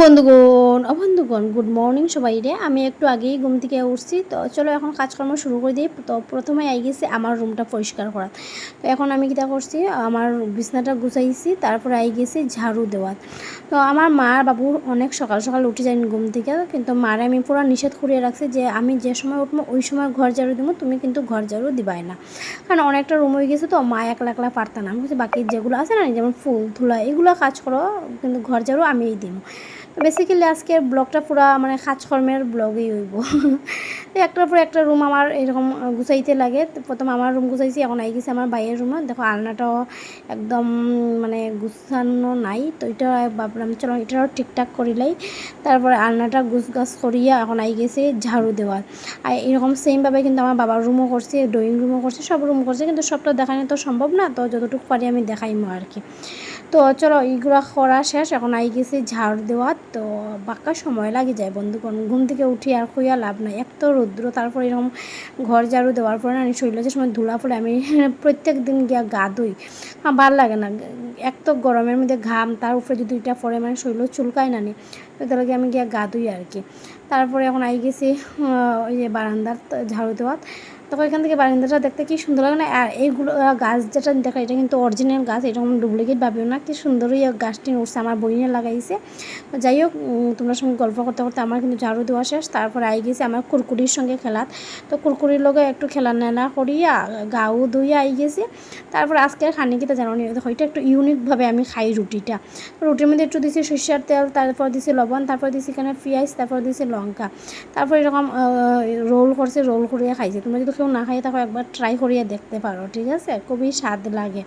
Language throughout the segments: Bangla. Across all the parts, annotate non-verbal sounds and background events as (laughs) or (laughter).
বন্ধুগণ বন্ধুগণ গুড মর্নিং সবাই রে আমি একটু আগেই ঘুম থেকে উঠছি। তো চলো এখন কাজকর্ম শুরু করে দিই। তো প্রথমে আই গেছি আমার রুমটা পরিষ্কার করা তো এখন আমি কীটা করছি, আমার বিছনাটা গুছাইছি, তারপরে আই গেছি ঝাড়ু দেওয়ার। তো আমার মা বাবু অনেক সকাল সকাল উঠে যায়নি ঘুম থেকে। কিন্তু মারে আমি পুরো নিষেধ করিয়ে রাখছি যে, আমি যে সময় উঠবো, ওই সময় ঘর ঝাড়ু দেবো তুমি কিন্তু ঘর ঝাড়ু দিবাই না। কারণ অনেকটা রুম হয়ে গেছে তো, মা একলা একলা পারতাম আমি বাকি যেগুলো আছে না, যেমন ফুল, ধুলা, এগুলো কাজ করো, কিন্তু ঘর ঝাড়ু আমিই দিব বেসিক্যালি আজকের ব্লগটা পুরা মানে কাজকর্মের ব্লগই হইব। তো একটার পর একটা রুম আমার এরকম গুছাইতে লাগে। প্রথম আমার রুম গুছাইছি, এখন আই গেছে আমার বাইয়ের রুমে দেখো, আলনাটাও একদম মানে গুছানো নাই। তো এটা ভাবলাম, চলো এটাও ঠিকঠাক করিলাই তারপরে আলনাটা গুছ গাছ করিয়া এখন আই গেছে ঝাড়ু দেওয়ার। আর এরকম সেমভাবে কিন্তু আমার বাবার রুমও করছে ড্রয়িং রুমও করছে, সব রুম করছে। কিন্তু সবটা দেখানো তো সম্ভব না, তো যতটুকু পারি আমি দেখাইমো আর কি। তো চলো, এইগুলো করা শেষ। এখন আই গেছি ঝাড় দেওয়া তো বাক্কা সময় লাগে যায় বন্ধু বন্ধুগণ ঘুম থেকে উঠি আর খুঁয়া লাভ নাই। এক তো রৌদ্র, তারপর এরকম ঘর ঝাড়ু দেওয়ার পরে না শরীরে যে সময় ধুলা পড়ে আমি (laughs) প্রত্যেক দিন গিয়া গা ধুই। আমার ভালো লাগে না। এক তো গরমের মধ্যে ঘাম, তার উপরে যদি দুইটা পরে মানে শরীর চুলকায় না নি, তো আমি গিয়া গা ধুই আর কি। তারপরে এখন আই গেছি ওই যে বারান্দার ঝাড়ু দেওয়ার তখন এখান থেকে বারান্দাটা দেখতে কি সুন্দর লাগে না? আর এইগুলো গাছ যেটা দেখা, এটা কিন্তু অরিজিনাল গাছ, এরকম ডুপ্লিকেট ভাবেও না, কি সুন্দরই গাছটি উঠছে, আমার বইনে লাগাইছে। যাই হোক তোমার সঙ্গে গল্প করতে করতে আমার কিন্তু ঝাড়ু দেওয়া শেষ, তারপর আই গেছে আমার কুরকুরির সঙ্গে খেলাত তো কুরকুরির লগে একটু খেলা নেলা করিয়া, গাও ধুইয়া আই গেছে। তারপর আজকে খানিকিটা জানো নি হয়তো একটু ইউনিকভাবে আমি খাই রুটিটা। রুটির মধ্যে একটু দিছি সর্ষের তেল, তারপর দিছি লবণ, তারপর দিছি এখানে পেঁয়াজ, তারপর দিছি লঙ্কা। তারপর এরকম রোল করছে রোল করিয়া খাইছে। তোমরা যদি কেউ না খাইয়ে থাকো একবার ট্রাই করিয়ে দেখতে পারো, ঠিক আছে? খুবই স্বাদ লাগে।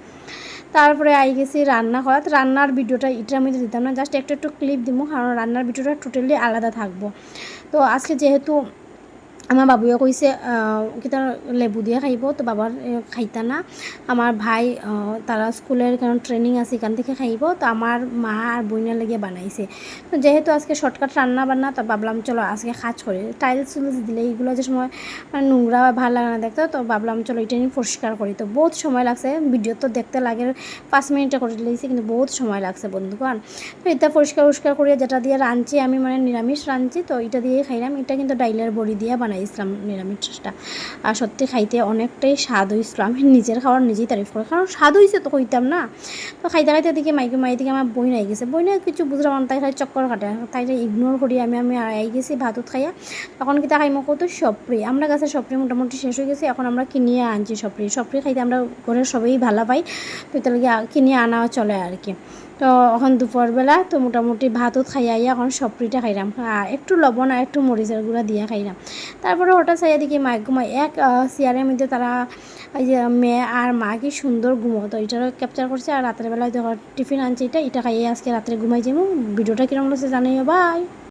তারপরে আই গেছি রান্না করা রান্নার ভিডিওটা এটার মধ্যে দিতাম না জাস্ট একটু একটু ক্লিপ দিব কারণ রান্নার ভিডিওটা টোটালি আলাদা থাকব। তো আজকে যেহেতু আমার বাবুয়ে কইছে কিতা লেবু দিয়ে খাইব? তো বাবার খাইতা না। আমার ভাই তারা স্কুলের কারণ ট্রেনিং আছে এখান থেকে খাইব। তো আমার মা আর বইনার লেগে বানাইছে। তো যেহেতু আজকে শর্টকাট রান্না বান্না, তো ভাবলাম চলো আজকে কাজ করে টাইলস টুলস দিলে, এইগুলো যে সময় মানে নোংরা ভালো লাগে না দেখতে তো ভাবলাম চলো এটা নিয়ে পরিষ্কার করি তো বহুত সময় লাগছে ভিডিও তো দেখতে লাগে, পাঁচ মিনিটে করে দিয়েছি কিন্তু বহুত সময় লাগছে বন্ধুগণ। তো এটা পরিষ্কার পরিষ্কার করিয়ে যেটা দিয়ে রাঁধছি আমি মানে নিরামিষ রাঁধছি তো এটা দিয়েই খাইলাম এটা কিন্তু ডাইলের বড়ি দিয়ে বানাই বানাইছিলাম নিরামিষটা আর সত্যি খাইতে অনেকটাই স্বাদ হয়েছিল আমি নিজের খাওয়ার নিজেই তারিফ করি, কারণ স্বাদ হয়েছে তো কইতাম না। তো খাইতে খাইতে দেখি মাইকে মাই থেকে আমার বই নাই গেছে। বই না কিছু বুঝলাম না, তাই খাই চক্কর কাটে। তাই ইগনোর করি, আমি আমি আই গেছি ভাতত খাইয়া। তখন কি খাইমো কত সপ্রি আমরা গাছের সপ্রি মোটামুটি শেষ হয়ে গেছে, এখন আমরা কিনিয়ে আনছি সপ্রি সপ্রি খাইতে আমরা ঘরের সবাই ভালো পাই, তো তাহলে কিনে আনা চলে আর কি। তো এখন দুপুরবেলা তো মোটামুটি ভাতও খাই, আইয়া এখন সপরিটা খাইলাম। একটু লবণ আর একটু মরিচের গুঁড়া দিয়া খাইলাম। তারপরে ওটা চাইয়া দেখি মা ঘুমাই এক চেয়ারের মধ্যে তারা মেয়ে আর মা কি সুন্দর ঘুমো তো এটারও ক্যাপচার করছে। আর রাতের বেলায় দেখো টিফিন আনছে এটা এটা খাইয়ে আজকে রাত্রে ঘুমাই যাব ভিডিওটা কীরকম লাগছে জানাইও বাই